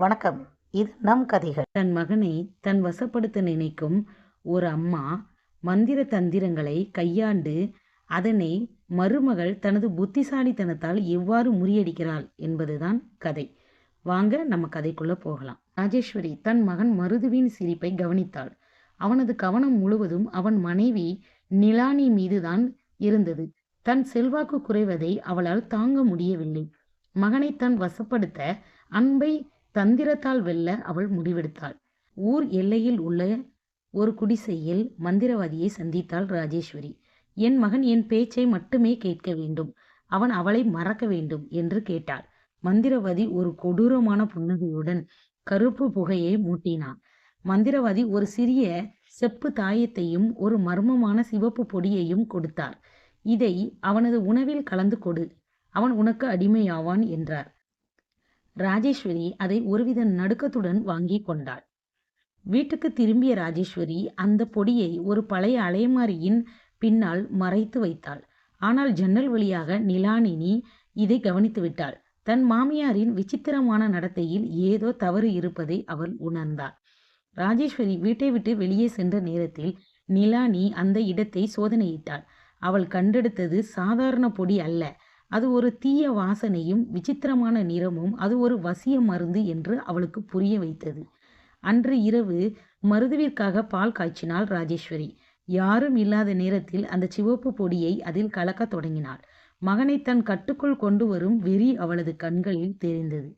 வணக்கம். இது நம் கதைகள். தன் மகனை தன் வசப்படுத்த நினைக்கும் ஒரு அம்மா மந்திர தந்திரங்களை கையாண்டு அதனை மருமகள் தனது புத்திசாலித்தனத்தால் எவ்வாறு முறியடிக்கிறாள் என்பதுதான் கதை. வாங்க நம்ம கதைக்குள்ள போகலாம். ராஜேஸ்வரி தன் மகன் மருதுவின் சிரிப்பை கவனித்தாள். அவனது கவனம் முழுவதும் அவன் மனைவி நிலானி மீதுதான் இருந்தது. தன் செல்வாக்கு குறைவதை அவளால் தாங்க முடியவில்லை. மகனை தன் வசப்படுத்த அன்பை தந்திரத்தால் வெல்ல அவள் முடிவெடுத்தாள். ஊர் எல்லையில் உள்ள ஒரு குடிசையில் மந்திரவாதியை சந்தித்தாள் ராஜேஸ்வரி. என் மகன் என் பேச்சை மட்டுமே கேட்க வேண்டும். அவன் அவளை மறக்க வேண்டும் என்று கேட்டாள். மந்திரவாதி ஒரு கொடூரமான புன்னகையுடன் கருப்பு புகையை மூட்டினான். மந்திரவாதி ஒரு சிறிய செப்பு தாயத்தையும் ஒரு மர்மமான சிவப்பு பொடியையும் கொடுத்தார். இதை அவனது உணவில் கலந்து கொடு. அவன் உனக்கு அடிமையாவான் என்றார். ராஜேஸ்வரி அதை ஒருவித நடுக்கத்துடன் வாங்கி கொண்டாள். வீட்டுக்கு திரும்பிய ராஜேஸ்வரி அந்த பொடியை ஒரு பழைய அலைமாரியின் பின்னால் மறைத்து வைத்தாள். ஆனால் ஜன்னல் வழியாக நிலானினி இதை கவனித்து விட்டாள். தன் மாமியாரின் விசித்திரமான நடத்தையில் ஏதோ தவறு இருப்பதை அவள் உணர்ந்தாள். ராஜேஸ்வரி வீட்டை விட்டு வெளியே சென்ற நேரத்தில் நிலானி அந்த இடத்தை சோதனையிட்டாள். அவள் கண்டெடுத்தது சாதாரண பொடி அல்ல. அது ஒரு தீய வாசனையும் விசித்திரமான நிறமும் அது ஒரு வசிய மருந்து என்று அவளுக்கு புரிய வைத்தது. அன்று இரவு மருதுவிற்காக பால் காய்ச்சினாள் ராஜேஸ்வரி. யாரும் இல்லாத நேரத்தில் அந்த சிவப்பு பொடியை அதில் கலக்கத் தொடங்கினாள். மகனை தன் கட்டுக்குள் கொண்டு வரும் வெறி அவளது கண்களில் தெரிந்தது.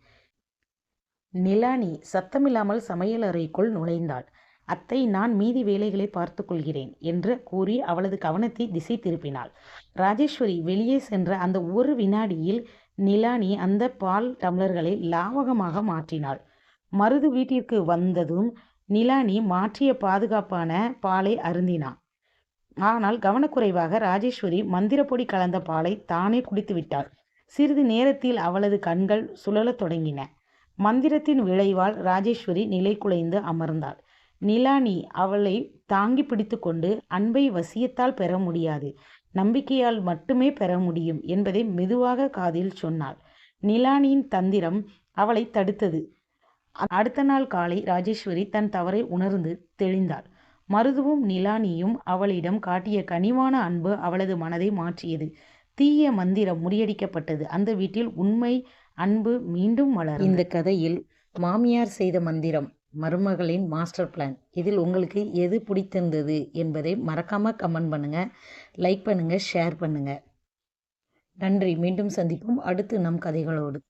நிலானி சத்தமில்லாமல் சமையல் அறைக்குள் நுழைந்தாள். அத்தை நான் மீதி வேலைகளை பார்த்து கொள்கிறேன் என்று கூறி அவளது கவனத்தை திசை திருப்பினாள். ராஜேஸ்வரி வெளியே சென்ற அந்த ஒரு வினாடியில் நிலானி அந்த பால் டம்ளர்களை லாவகமாக மாற்றினாள். மருது வீட்டிற்கு வந்ததும் நிலானி மாற்றிய பாதுகாப்பான பாலை அருந்தினான் ஆனால் கவனக்குறைவாக ராஜேஸ்வரி மந்திரப்பொடி கலந்த பாலை தானே குடித்து விட்டாள். சிறிது நேரத்தில் அவளது கண்கள் சுழலத் தொடங்கின. மந்திரத்தின் விளைவால் ராஜேஸ்வரி நிலை குலைந்து அமர்ந்தாள். நிலானி அவளை தாங்கி பிடித்து கொண்டு அன்பை வசியத்தால் பெற முடியாது. நம்பிக்கையால் மட்டுமே பெற முடியும் என்பதை மெதுவாக காதில் சொன்னாள். நிலானியின் தந்திரம் அவளை தடுத்தது. அடுத்த நாள் காலை ராஜேஸ்வரி தன் தவறை உணர்ந்து தெளிந்தாள். மருதுவும் நிலானியும் அவளிடம் காட்டிய கனிவான அன்பு அவளது மனதை மாற்றியது. தீய மந்திரம் முறியடிக்கப்பட்டது. அந்த வீட்டில் உண்மை அன்பு மீண்டும் வளரும் இந்த கதையில் மாமியார் செய்த மந்திரம். மருமகளின் மாஸ்டர் பிளான் இதில் உங்களுக்கு எது பிடித்திருந்தது என்பதை மறக்காமல் கமெண்ட் பண்ணுங்கள் லைக் பண்ணுங்கள் ஷேர் பண்ணுங்கள் நன்றி. மீண்டும் சந்திப்போம். அடுத்து நம் கதைகளோடு.